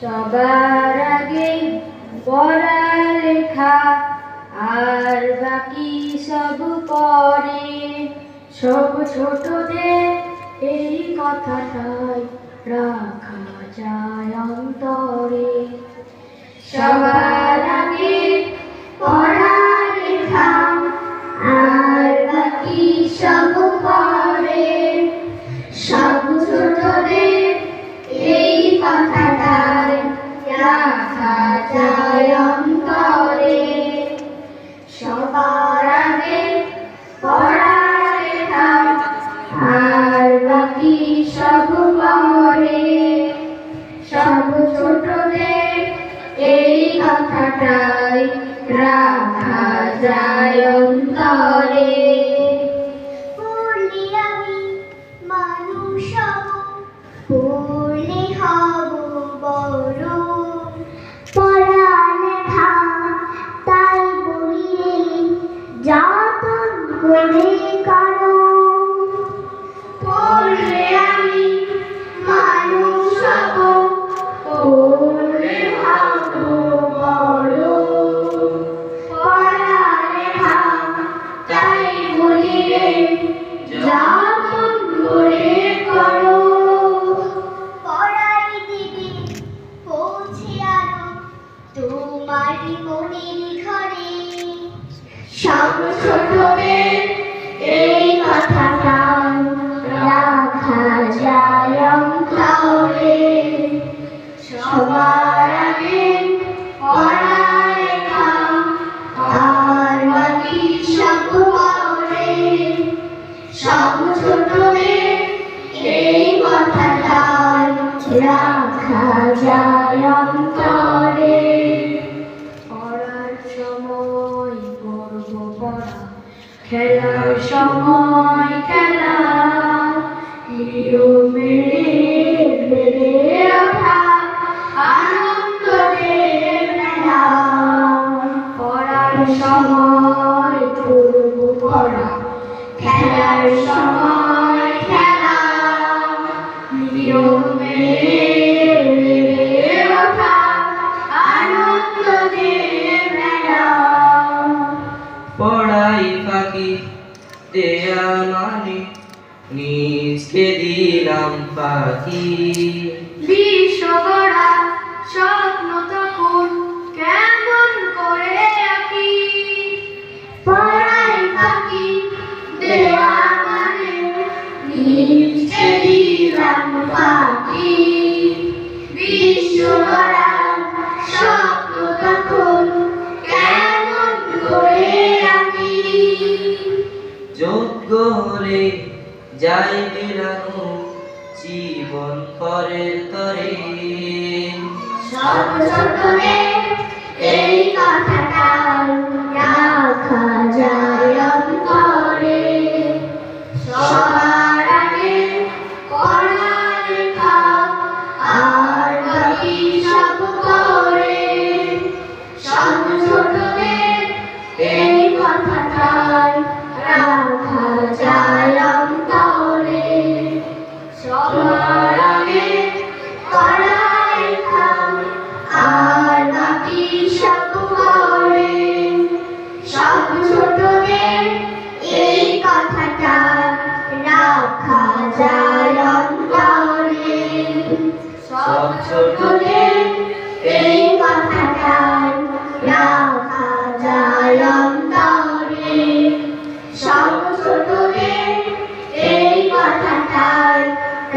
সবার আগে পড়ালেখা, আর বাকি সব পরে সব ছোটদের এই কথাটাই রাখা যায় অন্তরে। সবার সব সব ছোটদের এই কথাটাই রাখা যায় অন্তরে। পড়লে আমি মানুষ হব পড়লে হব বড়। পড়ালেখা তাই বলিয়ে যতন করে করো। পড়লে তোমারই মনের ঘরে সব ছোটদের এই কথাটা রাখা যায় অন্তরে। সবার আগে আর এই রাখা যায় খেলার সময় খেলা। আনন্দ মেলা। পড়ার সময় পড়া। খেলার সময় নিজকে দিলাম পাখি। বিশ্বগড়া স্বপ্ন তখন কেমন করে আঁকি? পড়াই ফাঁকি দেওয়া মানে নিচে দিলাম পাখি। বিশ্বগড়া স্বপ্ন তখন কেমন করে আমি যোগ্য হলে যাই বেড়ানো জীবন পরের তরে। সব এই কথাটা বাকি সব করে সব ছোটদের এই কথাটা রাখা যায় অন্তরে। সব ছোটদের এই কথাটা রাখা যায় অন্তরে। সব ছোটদের এই কথাটা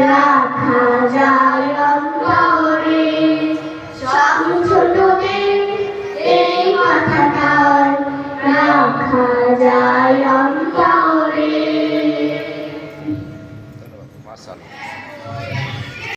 রাখা যায়